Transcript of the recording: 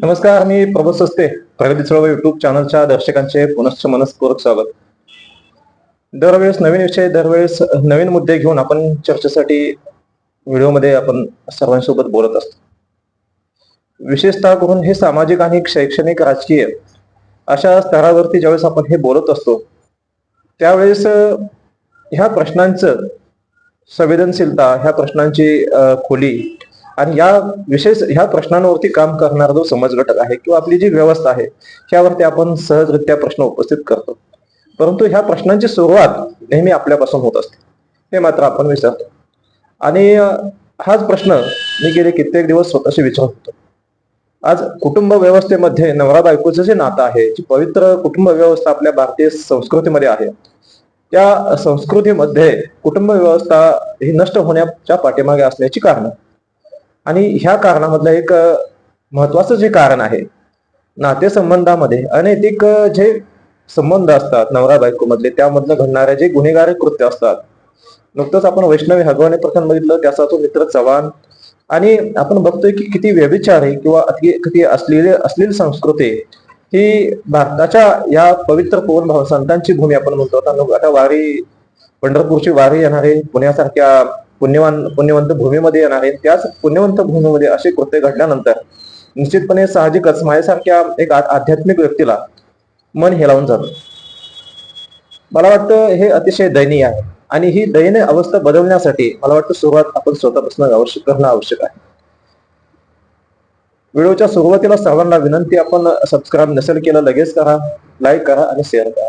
नमस्कार मी प्रभू सस्ते प्रगती चळवळ युट्यूब चॅनलच्या दर्शकांचे पुनश्च मनस्पूर्वक स्वागत. दरवेळेस नवीन विषय दरवेळेस नवीन मुद्दे घेऊन आपण चर्चेसाठी व्हिडिओमध्ये आपण सर्वांसोबत बोलत असतो. विशेषतः करून हे सामाजिक आणि शैक्षणिक राजकीय अशा स्तरावरती ज्यावेळेस आपण हे बोलत असतो त्यावेळेस ह्या प्रश्नांचं संवेदनशीलता ह्या प्रश्नांची खोली आणि या विशेष ह्या प्रश्नांवरती काम करणारा जो समाज घटक आहे किंवा आपली जी व्यवस्था आहे त्यावरती आपण सहजरित्या प्रश्न उपस्थित करतो. परंतु ह्या प्रश्नांची सुरुवात नेहमी आपल्यापासून होत असते. हे मात्र आपण विसरतो. आणि हाच प्रश्न मी गेले कित्येक दिवस स्वतःशी विचारत होतो. आज कुटुंब व्यवस्थेमध्ये नवरा बायकोचं जे नातं आहे जी पवित्र कुटुंब व्यवस्था आपल्या भारतीय संस्कृतीमध्ये आहे त्या संस्कृतीमध्ये कुटुंब व्यवस्था ही नष्ट होण्याच्या पाठीमागे असण्याची कारण. आणि ह्या कारणामधलं एक महत्वाचं जे कारण आहे नातेसंबंधामध्ये अनैतिक जे संबंध असतात नवरा बायको मधले त्यामधलं घडणारे जे गुन्हेगार कृत्य असतात नुकतंच आपण वैष्णवी हगवणे प्रकरण बघितलं त्याचा तो मित्र चव्हाण आणि आपण बघतोय की किती व्यभिचार आहे किंवा अति किती असलेले असलेली संस्कृती ही भारताच्या या पवित्र पवन भाव संतांची भूमी आपण म्हणतो. आता वारी पंढरपूरची वारी येणारे पुण्यासारख्या पुण्यवान पुण्यवंत भूमीमध्ये येणार आहे. त्याच पुण्यवंत भूमीमध्ये असे कृत्य घडल्यानंतर निश्चितपणे साहजिकच माझ्यासारख्या एक आध्यात्मिक व्यक्तीला मन हेलावून जातं. मला वाटतं हे अतिशय दयनीय आहे. आणि ही दयनीय अवस्था बदलण्यासाठी मला वाटतं सुरुवात आपण स्वतःपासून आवश्यक करणं आवश्यक आहे. व्हिडिओच्या सुरुवातीला सर्वांना विनंती आपण सबस्क्राईब नसेल केलं लगेच करा लाईक करा आणि शेअर करा.